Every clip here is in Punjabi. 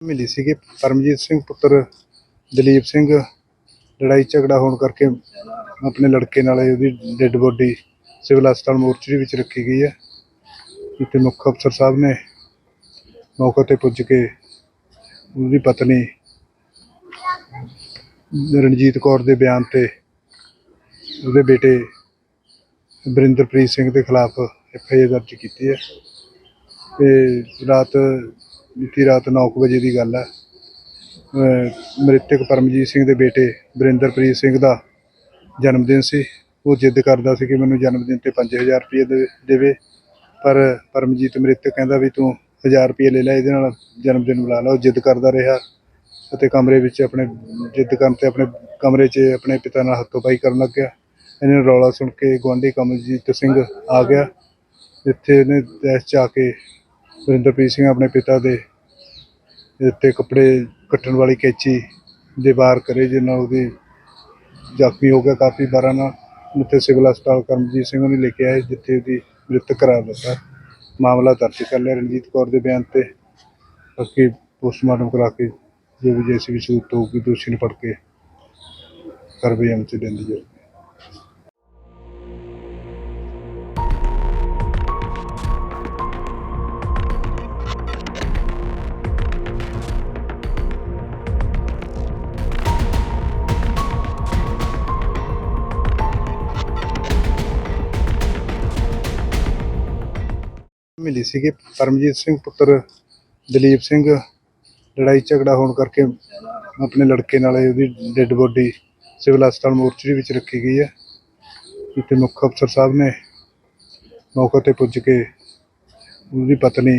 ਮਿਲੀ ਸੀਗੀ। ਪਰਮਜੀਤ ਸਿੰਘ ਪੁੱਤਰ ਦਲੀਪ ਸਿੰਘ, ਲੜਾਈ ਝਗੜਾ ਹੋਣ ਕਰਕੇ ਆਪਣੇ ਲੜਕੇ ਨਾਲ ਉਹਦੀ ਡੈੱਡ ਬੋਡੀ ਸਿਵਲ ਹਸਪਤਾਲ ਮੋਰਚਰੀ ਵਿੱਚ ਰੱਖੀ ਗਈ ਹੈ। ਇੱਥੇ ਮੁੱਖ ਅਫਸਰ ਸਾਹਿਬ ਨੇ ਮੌਕੇ ਤੇ ਪੁੱਜ ਕੇ ਉਹਦੀ ਪਤਨੀ ਰਣਜੀਤ ਕੌਰ ਦੇ ਬਿਆਨ ਤੇ ਉਹਦੇ ਬੇਟੇ ਵਰਿੰਦਰਪ੍ਰੀਤ ਸਿੰਘ ਦੇ ਖਿਲਾਫ ਐਫ ਆਈ ਆਰ ਦਰਜ ਕੀਤੀ ਹੈ। ਤੇ ਰਾਤ ਬੀਤੀ ਰਾਤ 9 ਵਜੇ ਦੀ ਗੱਲ ਹੈ ਮ੍ਰਿਤਕ ਪਰਮਜੀਤ ਸਿੰਘ ਦੇ ਬੇਟੇ ਵਰਿੰਦਰਪ੍ਰੀਤ ਸਿੰਘ ਦਾ ਜਨਮ ਦਿਨ ਸੀ। ਉਹ ਜਿੱਦ ਕਰਦਾ ਸੀ ਕਿ ਮੈਨੂੰ ਜਨਮ ਦਿਨ ਤੇ 5000 ਰੁਪਏ ਦੇ- ਦੇਵੇ, ਪਰ ਪਰਮਜੀਤ ਮ੍ਰਿਤਕ ਕਹਿੰਦਾ ਵੀ ਤੂੰ 1000 ਰੁਪਏ ਲੈ ਲੈ, ਇਹਦੇ ਨਾਲ ਜਨਮ ਦਿਨ ਮਨਾ ਲਾ। ਉਹ ਜਿੱਦ ਕਰਦਾ ਰਿਹਾ ਅਤੇ ਕਮਰੇ ਵਿੱਚ ਆਪਣੇ ਜਿੱਦ ਕਰਨ ਤੇ ਆਪਣੇ ਕਮਰੇ 'ਚ ਆਪਣੇ ਪਿਤਾ ਨਾਲ ਹੱਥੋਂ-ਪਾਈ ਕਰਨ ਲੱਗ ਗਿਆ। ਇਹਨੇ ਰੌਲਾ ਸੁਣ ਕੇ ਗੁਆਂਢੀ ਕਮਲਜੀਤ ਸਿੰਘ ਆ ਗਿਆ। ਜਿੱਥੇ ਇਹਨੇ ਦਹਿਸ਼ਤ 'ਚ ਆ ਕੇ ਵਰਿੰਦਰਪ੍ਰੀਤ ਸਿੰਘ ਆਪਣੇ ਪਿਤਾ ਦੇ ਉੱਤੇ ਕੱਪੜੇ ਕੱਟਣ ਵਾਲੀ ਕੈਚੀ ਦੇ ਵਾਰ ਕਰੇ ਜਿਹਦੇ ਨਾਲ ਉਹਦੀ ਜ਼ਖਮੀ ਹੋ ਗਿਆ, ਕਾਫੀ ਬਾਰਾਂ ਨਾਲ ਉੱਥੇ ਸਿਵਲ ਹਸਪਤਾਲ ਕਰਮਜੀਤ ਸਿੰਘ ਨੂੰ ਲੈ ਕੇ ਆਏ, ਜਿੱਥੇ ਉਹਦੀ ਮ੍ਰਿਤਕ ਕਰਾਰ ਦਿੱਤਾ। ਮਾਮਲਾ ਦਰਜ ਕਰ ਲਿਆ ਰਣਜੀਤ ਕੌਰ ਦੇ ਬਿਆਨ ਤੇ। ਬਾਕੀ ਪੋਸਟਮਾਰਟਮ ਕਰਾ ਕੇ ਜੋ ਵੀ ਜੈਸੀ ਵੀ ਸੂਤ ਹੋਊਗੀ, ਦੋਸ਼ੀ ਨੂੰ ਫੜ ਕੇ ਕਾਰਵਾਈ ਅਮਲ ਚ ਲੈਂਦੀ ਮਿਲੀ ਸੀਗੀ। ਪਰਮਜੀਤ ਸਿੰਘ ਪੁੱਤਰ ਦਲੀਪ ਸਿੰਘ ਲੜਾਈ ਝਗੜਾ ਹੋਣ ਕਰਕੇ ਆਪਣੇ ਲੜਕੇ ਨਾਲ ਉਹਦੀ ਡੈੱਡ ਬੋਡੀ ਸਿਵਲ ਹਸਪਤਾਲ ਮੋਰਚਰੀ ਵਿੱਚ ਰੱਖੀ ਗਈ ਹੈ। ਇੱਥੇ ਮੁੱਖ ਅਫਸਰ ਸਾਹਿਬ ਨੇ ਮੌਕੇ ਤੇ ਪੁੱਜ ਕੇ ਉਹਦੀ ਪਤਨੀ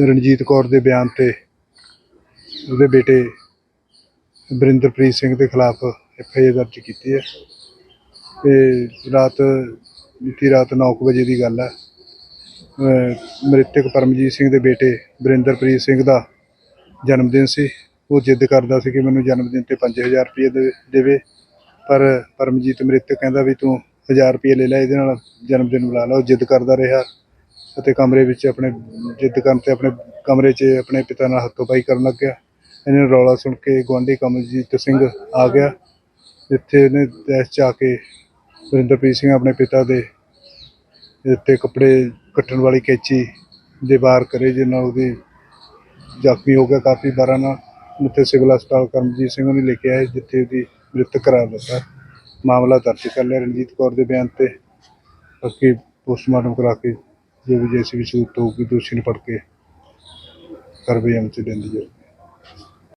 ਰਣਜੀਤ ਕੌਰ ਦੇ ਬਿਆਨ ਤੇ ਉਹਦੇ ਬੇਟੇ ਵਰਿੰਦਰਪ੍ਰੀਤ ਸਿੰਘ ਦੇ ਖਿਲਾਫ ਐਫ ਆਈ ਆਰ ਦਰਜ ਕੀਤੀ ਹੈ। ਤੇ ਰਾਤ ਬੀਤੀ ਰਾਤ 9 ਵਜੇ ਦੀ ਗੱਲ ਹੈ। ਮ੍ਰਿਤਕ ਪਰਮਜੀਤ ਸਿੰਘ ਦੇ ਬੇਟੇ ਵਰਿੰਦਰਪ੍ਰੀਤ ਸਿੰਘ ਦਾ ਜਨਮ ਦਿਨ ਸੀ। ਉਹ ਜਿੱਦ ਕਰਦਾ ਸੀ ਕਿ ਮੈਨੂੰ ਜਨਮ ਦਿਨ ਤੇ 5000 ਰੁਪਏ ਦੇ- ਦੇਵੇ। ਪਰ ਪਰਮਜੀਤ ਮ੍ਰਿਤਕ ਕਹਿੰਦਾ ਵੀ ਤੂੰ 1000 ਰੁਪਏ ਲੈ ਲੈ, ਇਹਦੇ ਨਾਲ ਜਨਮ ਦਿਨ ਬੁਲਾ ਲਾ। ਉਹ ਜਿੱਦ ਕਰਦਾ ਰਿਹਾ ਅਤੇ ਕਮਰੇ ਵਿੱਚ ਆਪਣੇ ਜਿੱਦ ਕਰਨ ਤੇ ਆਪਣੇ ਕਮਰੇ 'ਚ ਆਪਣੇ ਪਿਤਾ ਨਾਲ ਹੱਥੋਂ-ਪਾਈ ਕਰਨ ਲੱਗ ਗਿਆ। ਇਹਨੇ ਰੌਲਾ ਸੁਣ ਕੇ ਗੁਆਂਢੀ ਕਮਲਜੀਤ ਸਿੰਘ ਆ ਗਿਆ। ਜਿੱਥੇ ਇਹਨੇ ਦਹਿਸ਼ 'ਚ ਆ ਕੇ ਵਰਿੰਦਰਪ੍ਰੀਤ ਸਿੰਘ ਆਪਣੇ ਪਿਤਾ ਦੇ ਉੱਤੇ ਕੱਪੜੇ ਕੱਟਣ ਵਾਲੀ ਕੈਂਚੀ ਦੇ ਬਾਹਰ ਕਰੇ ਜਿਹਨਾਂ ਨਾਲ ਉਹਦੀ ਜ਼ਖਮੀ ਹੋ ਗਿਆ ਕਾਫੀ ਬਾਰਾਂ ਨਾਲ। ਉੱਥੇ ਸਿਵਲ ਹਸਪਤਾਲ ਕਰਮਜੀਤ ਸਿੰਘ ਨੂੰ ਲੈ ਕੇ ਆਏ, ਜਿੱਥੇ ਉਹਦੀ ਮ੍ਰਿਤਕ ਕਰਾਰ ਦਿੱਤਾ। ਮਾਮਲਾ ਦਰਜ ਕਰ ਲਿਆ ਰਣਜੀਤ ਕੌਰ ਦੇ ਬਿਆਨ ਤੇ। ਬਾਕੀ ਪੋਸਟਮਾਰਟਮ ਕਰਾ ਕੇ ਜੋ ਵੀ ਜੈਸੀ ਵੀ ਸੂਰਤ ਹੋਊਗੀ, ਦੋਸ਼ੀ ਨੂੰ ਫੜ ਕੇ ਕਾਰਵਾਈ ਅਮਲ ਚ ਲੈਂਦੀ ਜਾਊਗੀ।